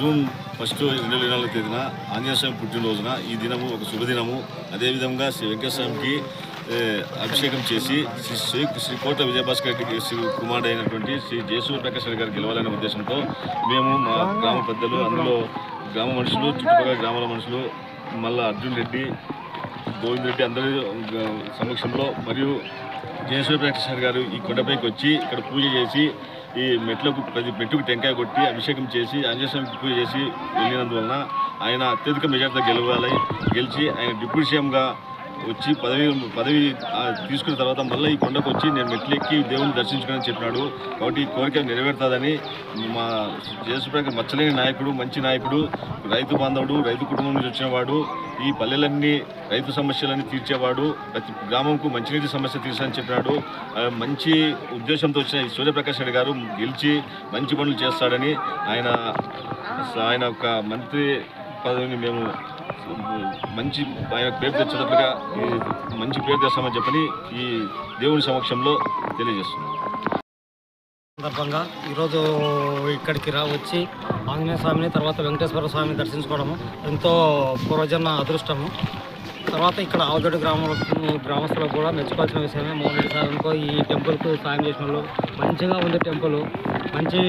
June first రెండు వేల నాలుగు తేదీన ఆంజనేయస్వామి పుట్టినరోజున ఈ దినము ఒక శుభదినము. అదేవిధంగా శ్రీ వెంకటేశ్వర అభిషేకం చేసి శ్రీ శ్రీ శ్రీకోట విజయభాస్కర్ రెడ్డికి శ్రీ కుమారుడు అయినటువంటి శ్రీ జయసూర్య ప్రకాష్ రెడ్డి గారు గెలవాలనే ఉద్దేశంతో మేము మా గ్రామ పెద్దలు అందులో గ్రామ మనుషులు చుట్టుపక్కల గ్రామాల మనుషులు మళ్ళా అర్జున్ రెడ్డి గోవింద్ రెడ్డి అందరి సమక్షంలో మరియు జయసూర్య ప్రకాశ్ గారు ఈ కొండపైకి వచ్చి ఇక్కడ పూజ చేసి ఈ మెట్లకు ప్రతి మెట్టుకు టెంకాయ కొట్టి అభిషేకం చేసి అంజస్వామికి పూజ చేసి వెళ్ళినందువలన ఆయన అత్యధిక మెజార్టీతో గెలవాలి. గెలిచి ఆయన డిప్యూటీ సీఎంగా వచ్చి పదవి పదవి తీసుకున్న తర్వాత మళ్ళీ ఈ కొండకు వచ్చి నేను మెట్లు ఎక్కి దేవుని దర్శించుకుని చెప్పినాడు. కాబట్టి ఈ కోరిక నెరవేరుతుందని మా జయసుప్రకాష్ మచ్చలేని నాయకుడు మంచి నాయకుడు రైతు బాంధవుడు రైతు కుటుంబం నుంచి వచ్చినవాడు ఈ పల్లెలన్నీ రైతు సమస్యలన్నీ తీర్చేవాడు ప్రతి గ్రామంకు మంచినీటి సమస్య తీర్చని చెప్పినాడు. మంచి ఉద్దేశంతో వచ్చిన ఈ సూర్యప్రకాష్ రెడ్డి గారు గెలిచి మంచి పనులు చేస్తాడని ఆయన ఆయన ఒక మంత్రి పదవిని మేము మంచి ఆయన పేరు తెచ్చేటట్లుగా ఈ మంచి పేరు తెస్తామని చెప్పని ఈ దేవుని సమక్షంలో తెలియజేస్తున్నాం. సందర్భంగా ఈరోజు ఇక్కడికి రా వచ్చి ఆంజనేయ స్వామిని తర్వాత వెంకటేశ్వర స్వామిని దర్శించుకోవడము ఎంతో పూర్వజన్మ అదృష్టము. తర్వాత ఇక్కడ ఆవుదొడ్డి గ్రామంలో గ్రామస్తులకు కూడా మెచ్చుకోవాల్సిన విషయమే. మోహన్ సార్ అనుకో ఈ టెంపుల్కు సాయం చేసిన వాళ్ళు మంచిగా ఉంది టెంపుల్. మంచి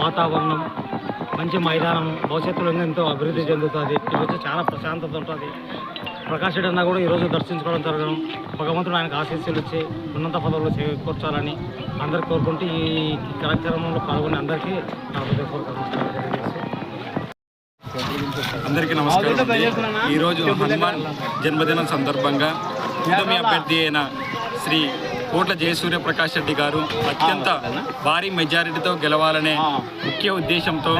వాతావరణం మంచి మైదానం భవిష్యత్తులో ఎంతో అభివృద్ధి చెందుతుంది. వచ్చి చాలా ప్రశాంతత ఉంటుంది. ప్రకాష్ రెడ్డి అన్న కూడా ఈరోజు దర్శించుకోవడం జరగడం భగవంతుడు ఆయనకు ఆశీస్సులు ఇచ్చి ఉన్నత పదవులు చేకూర్చాలని అందరు కోరుకుంటూ ఈ కార్యక్రమంలో పాల్గొనే అందరికీ అందరికీ నమస్కారం. ఈరోజు హనుమాన్ జన్మదినం. సందర్భంగా కూటమి అభ్యర్థి అయిన శ్రీ కోట్ల జయసూర్య ప్రకాష్ రెడ్డి గారు అత్యంత భారీ మెజారిటీతో గెలవాలనే ముఖ్య ఉద్దేశంతో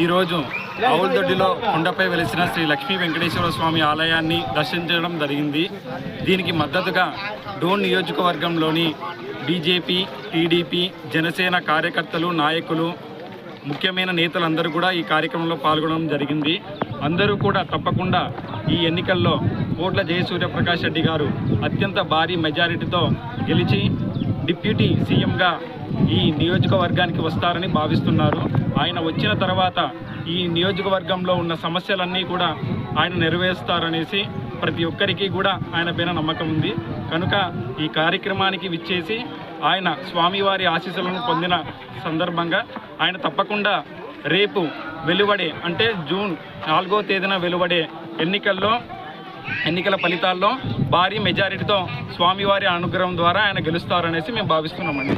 ఈరోజు ఆవులదొడ్డిలో కొండపై వెలిసిన శ్రీ లక్ష్మీ వెంకటేశ్వర స్వామి ఆలయాన్ని దర్శించడం జరిగింది. దీనికి మద్దతుగా డోన్ నియోజకవర్గంలోని బీజేపీ టీడీపీ జనసేన కార్యకర్తలు నాయకులు ముఖ్యమైన నేతలందరూ కూడా ఈ కార్యక్రమంలో పాల్గొనడం జరిగింది. అందరూ కూడా తప్పకుండా ఈ ఎన్నికల్లో కోట్ల జయసూర్య ప్రకాష్ రెడ్డి గారు అత్యంత భారీ మెజారిటీతో గెలిచి డిప్యూటీ సీఎంగా ఈ నియోజకవర్గానికి వస్తారని భావిస్తున్నారు. ఆయన వచ్చిన తర్వాత ఈ నియోజకవర్గంలో ఉన్న సమస్యలన్నీ కూడా ఆయన నెరవేరుస్తారనేసి ప్రతి ఒక్కరికి కూడా ఆయన పైన నమ్మకం ఉంది. కనుక ఈ కార్యక్రమానికి విచ్చేసి ఆయన స్వామివారి ఆశీస్సులను పొందిన సందర్భంగా ఆయన తప్పకుండా రేపు వెలువడే అంటే జూన్ నాలుగో తేదీన వెలువడే ఎన్నికల్లో ఎన్నికల ఫలితాల్లో భారీ మెజారిటీతో స్వామివారి అనుగ్రహం ద్వారా ఆయన గెలుస్తారనేసి మేము భావిస్తున్నామండి.